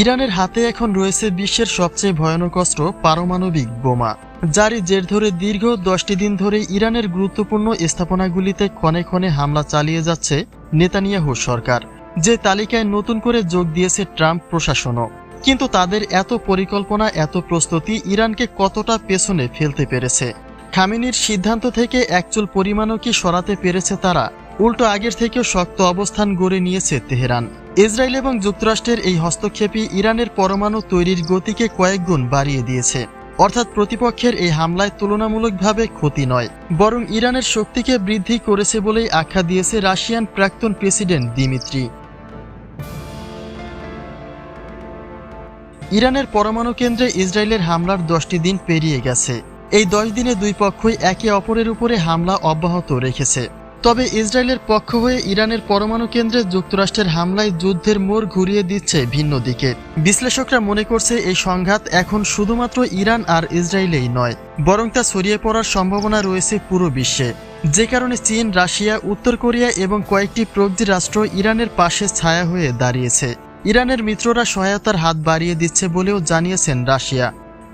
ইরানের হাতে এখন রয়েছে বিশ্বের সবচেয়ে ভয়ানক অস্ত্র, পারমাণবিক বোমা, যারই জের ধরে দীর্ঘ দশটি দিন ধরে ইরানের গুরুত্বপূর্ণ স্থাপনাগুলিতে ক্ষণে ক্ষণে হামলা চালিয়ে যাচ্ছে নেতানিয়াহু সরকার, যে তালিকায় নতুন করে যোগ দিয়েছে ট্রাম্প প্রশাসনও। কিন্তু তাদের এত পরিকল্পনা, এত প্রস্তুতি ইরানকে কতটা পেছনে ফেলতে পেরেছে? খামিনির সিদ্ধান্ত থেকে একচুল পরিমাণও কি সরাতে পেরেছে তারা? উল্টো আগের থেকেও শক্ত অবস্থান গড়ে নিয়েছে তেহরান। ইসরায়েল এবং যুক্তরাষ্ট্রের এই হস্তক্ষেপই ইরানের পরমাণু তৈরির গতিকে কয়েক গুণ বাড়িয়ে দিয়েছে। অর্থাৎ প্রতিপক্ষের এই হামলায় তুলনামূলকভাবে ক্ষতি নয়, বরং ইরানের শক্তিকে বৃদ্ধি করেছে বলেই আখ্যা দিয়েছে রাশিয়ান প্রাক্তন প্রেসিডেন্ট দিমিত্রি। ইরানের পরমাণু কেন্দ্রে ইসরায়েলের হামলার দশটি দিন পেরিয়ে গেছে। এই দশ দিনে দুই পক্ষই একে অপরের উপরে হামলা অব্যাহত রেখেছে। তবে ইসরায়েলের পক্ষ হয়ে ইরানের পরমাণু কেন্দ্রে যুক্তরাষ্ট্রের হামলায় যুদ্ধের মোড় ঘুরিয়ে দিচ্ছে ভিন্ন দিকে। বিশ্লেষকরা মনে করছে এই সংঘাত এখন শুধুমাত্র ইরান আর ইসরায়েলেই নয়, বরং তা ছড়িয়ে পড়ার সম্ভাবনা রয়েছে পুরো বিশ্বে। যে কারণে চীন, রাশিয়া, উত্তর কোরিয়া এবং কয়েকটি প্রগতি রাষ্ট্র ইরানের পাশে ছায়া হয়ে দাঁড়িয়েছে। ইরানের মিত্ররা সহায়তার হাত বাড়িয়ে দিচ্ছে বলেও জানিয়েছেন রাশিয়া।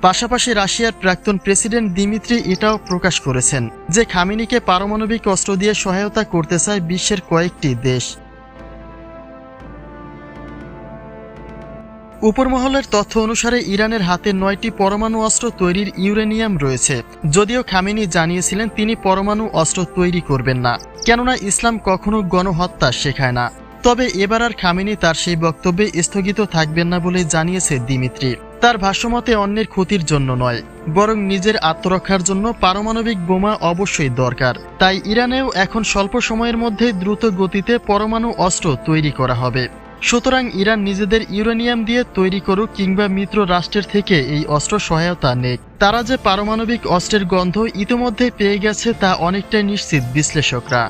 পাশাপাশি রাশিয়ার প্রাক্তন প্রেসিডেন্ট দিমিত্রি এটাও প্রকাশ করেছেন যে খামিনিকে পারমাণবিক অস্ত্র দিয়ে সহায়তা করতে চায় বিশ্বের কয়েকটি দেশ। উপরমহলের তথ্য অনুসারে ইরানের হাতে নয়টি পরমাণু অস্ত্র তৈরির ইউরেনিয়াম রয়েছে। যদিও খামিনি জানিয়েছিলেন তিনি পরমাণু অস্ত্র তৈরি করবেন না, কেননা ইসলাম কখনো গণহত্যা শেখায় না। তবে এবার আর খামিনি তার সেই বক্তব্যে স্থগিত থাকবেন না বলে জানিয়েছে দিমিত্রি। তার ভাষ্যমতে অন্যের ক্ষতির জন্য নয়, বরং নিজের আত্মরক্ষার জন্য পারমাণবিক বোমা অবশ্যই দরকার। তাই ইরানেও এখন স্বল্প সময়ের মধ্যে দ্রুত গতিতে পরমাণু অস্ত্র তৈরি করা হবে। সুতরাং ইরান নিজেদের ইউরেনিয়াম দিয়ে তৈরি করুক কিংবা মিত্র রাষ্ট্রের থেকে এই অস্ত্র সহায়তা নেক। তারা যে পারমাণবিক অস্ত্রের গন্ধ ইতিমধ্যে পেয়ে গেছে তা অনেকটাই নিশ্চিত বিশ্লেষকরা।